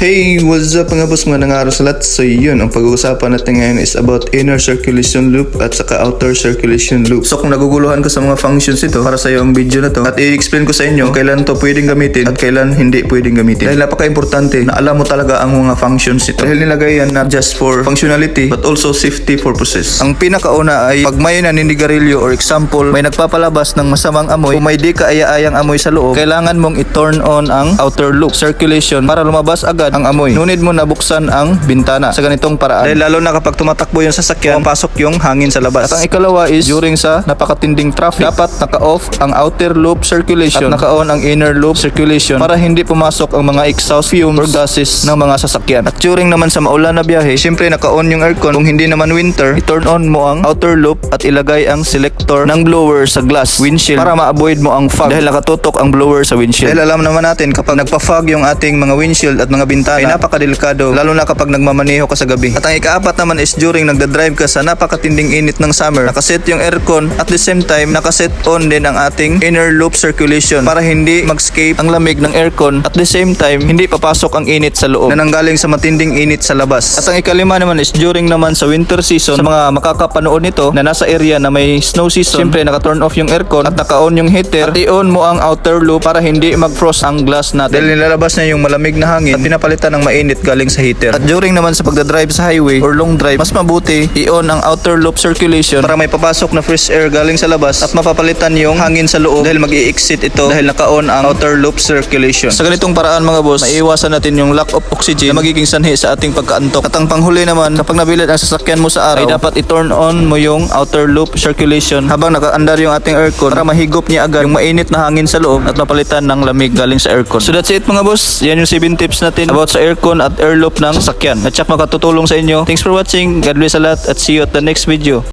Hey, what's up mga boss mga nangaros lahat? So yun, ang pag-uusapan natin ngayon is about inner circulation loop at saka outer circulation loop. So kung naguguluhan ka sa mga functions ito, para sa iyo ang video na to at i-explain ko sa inyo kailan to pwedeng gamitin at kailan hindi pwedeng gamitin. Dahil napaka-importante na alam mo talaga ang mga functions ito. Dahil nilagay yan not just for functionality but also safety purposes. Ang pinakauna ay pag may naninigarilyo or example, may nagpapalabas ng masamang amoy, kung may di kaaya-ayang amoy sa loob, kailangan mong i-turn on ang outer loop circulation para lumabas agad ang amoy. Nunid mo na buksan ang bintana sa ganitong paraan. Dahil lalo na kapag tumatakbo yung sasakyan, pumapasok yung hangin sa labas. At ang ikalawa is during sa napakatinding traffic, dapat naka-off ang outer loop circulation at naka-on ang inner loop circulation para hindi pumasok ang mga exhaust fumes or gases ng mga sasakyan. At during naman sa maulan na biyahe, siyempre naka-on yung aircon. Kung hindi naman winter, i-turn on mo ang outer loop at ilagay ang selector ng blower sa glass windshield para ma-avoid mo ang fog dahil nakatutok ang blower sa windshield. Dahil alam naman natin kapag nagpa-fog yung ating mga windshield at mga bintana ay napakadelikado lalo na kapag nagmamaneho ka sa gabi. At ang ikaapat naman is during nagda-drive ka sa napakatinding init ng summer, nakaset yung aircon at the same time nakaset on din ang ating inner loop circulation para hindi mag-escape ang lamig ng aircon at the same time hindi papasok ang init sa loob na nanggaling sa matinding init sa labas. At ang ikalima naman is during naman sa winter season sa mga makakapanood nito na nasa area na may snow season, siyempre naka-turn off yung aircon at naka-on yung heater at i-on mo ang outer loop para hindi mag-frost ang glass natin. Dahil nilalabas niya yung malamig na hangin at pinapalitan ng mainit galing sa heater. At during naman sa pagdadrive sa highway or long drive, mas mabuti i-on ang outer loop circulation para may papasok na fresh air galing sa labas at mapapalitan yung hangin sa loob dahil mag exit ito dahil naka-on ang outer loop circulation. Sa ganitong paraan mga boss, maiiwasan natin yung lack of oxygen na magiging sanhi sa ating pagkaantok. At ang panghuli naman, kapag nabilad ang sasakyan mo sa araw, ay dapat i-turn on mo yung outer loop circulation habang naka-andar yung ating aircon para mahigop niya agad yung mainit na hangin sa loob at mapalitan ng lamig galing sa aircon. So that's it mga boss. Yan yung 7 tips natin about sa aircon at air loop ng sasakyan. At siya makatutulong sa inyo. Thanks for watching. God bless a lot at see you at the next video.